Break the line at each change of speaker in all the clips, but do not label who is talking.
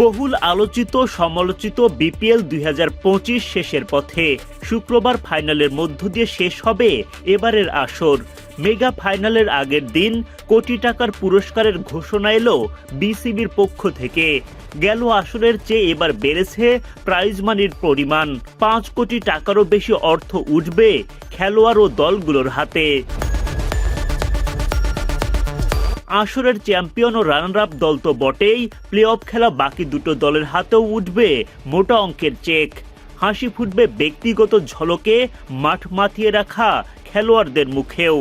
বহুল আলোচিত, সমালোচিত বিপিএল দুই হাজার পঁচিশ শেষের পথে। শুক্রবার ফাইনালের মধ্য দিয়ে শেষ হবে এবারের আসর। মেগা ফাইনালের আগের দিন কোটি টাকার পুরস্কারের ঘোষণা এলো বিসিবির পক্ষ থেকে। গেল আসরের চেয়ে এবার বেড়েছে প্রাইজ মানির পরিমাণ। পাঁচ কোটি টাকারও বেশি অর্থ উঠবে খেলোয়াড় ও দলগুলোর হাতে। আসরের চ্যাম্পিয়ন ও রানার আপ দল তো বটেই প্লে অফ খেলা বাকি দুটো দলের হাতেও উঠবে, মোটা অঙ্কের চেক। হাসি ফুটবে ব্যক্তিগত ঝলকে, মাঠ মাতিয়ে রাখা খেলোয়াড়দের মুখেও।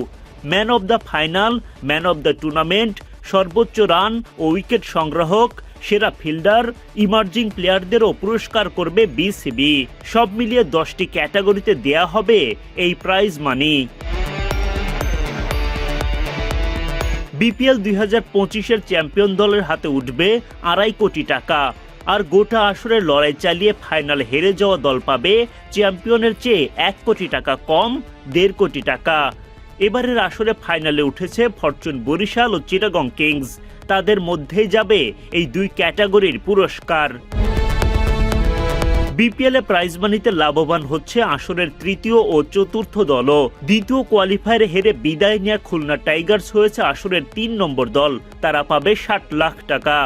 Man of the final, man of the tournament, সর্বোচ্চ রান ও উইকেট সংগ্রাহক, সেরা ফিল্ডার, ইমার্জিং প্লেয়ারদেরও পুরস্কার করবে বিসিবি। সব মিলিয়ে দশটি ক্যাটাগরিতে দেয়া হবে এই প্রাইজ মানি। বিপিএল দুই হাজার পঁচিশের চ্যাম্পিয়ন দলের হাতে উঠবে আড়াই কোটি টাকা। আর গোটা আসরের লড়াই চালিয়ে ফাইনালে হেরে যাওয়া দল পাবে চ্যাম্পিয়নের চেয়ে এক কোটি টাকা কম, দেড় কোটি টাকা। এবারের আসরে ফাইনালে উঠেছে ফরচুন বরিশাল ও চিটাগং কিংস। তাদের মধ্যেই যাবে এই দুই ক্যাটাগরির পুরস্কার। বিপিএল প্রাইজ মানিতে লাভবান হচ্ছে আসরের তৃতীয় ও চতুর্থ দলও। দ্বিতীয় কোয়ালিফায়ারে হেরে বিদায় নেওয়া খুলনা টাইগার্স হয়েছে আসরের তিন নম্বর দল। তারা পাবে ষাট লাখ টাকা।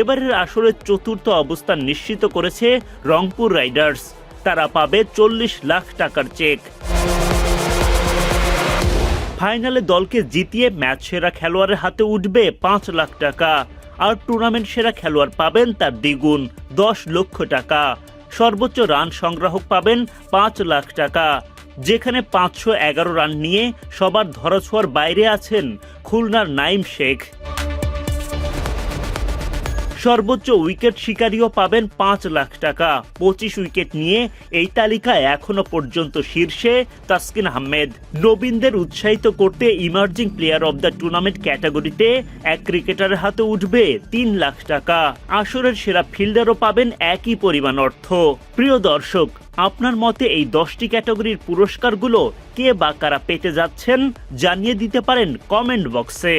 এবারের আসরের চতুর্থ অবস্থান নিশ্চিত করেছে রংপুর রাইডার্স। তারা পাবে চল্লিশ লাখ টাকার চেক। ফাইনালে দলকে জিতিয়ে ম্যাচ সেরা খেলোয়াড়ের হাতে উঠবে পাঁচ লাখ টাকা। আর টুর্নামেন্ট সেরা খেলোয়াড় পাবেন তার দ্বিগুণ, দশ লক্ষ টাকা। সর্বোচ্চ রান সংগ্রাহক পাবেন পাঁচ লাখ টাকা। যেখানে পাঁচশো এগারো রান নিয়ে সবার ধরাছোঁয়ার বাইরে আছেন খুলনার নাইম শেখ। সর্বোচ্চ উইকেট শিকারীও পাবেন পাঁচ লাখ টাকা। পঁচিশ উইকেট নিয়ে এই তালিকায় এখনও পর্যন্ত শীর্ষে তাসকিন আহমেদ। নবীনদের উৎসাহিত করতে emerging player of the tournament ক্যাটাগরিতে এক ক্রিকেটারের হাতে উঠবে তিন লাখ টাকা। আসরের সেরা ফিল্ডারও পাবেন একই পরিমাণ অর্থ। প্রিয় দর্শক, আপনার মতে এই দশটি ক্যাটাগরির পুরস্কারগুলো কে বা কারা পেতে যাচ্ছেন জানিয়ে দিতে পারেন কমেন্ট বক্সে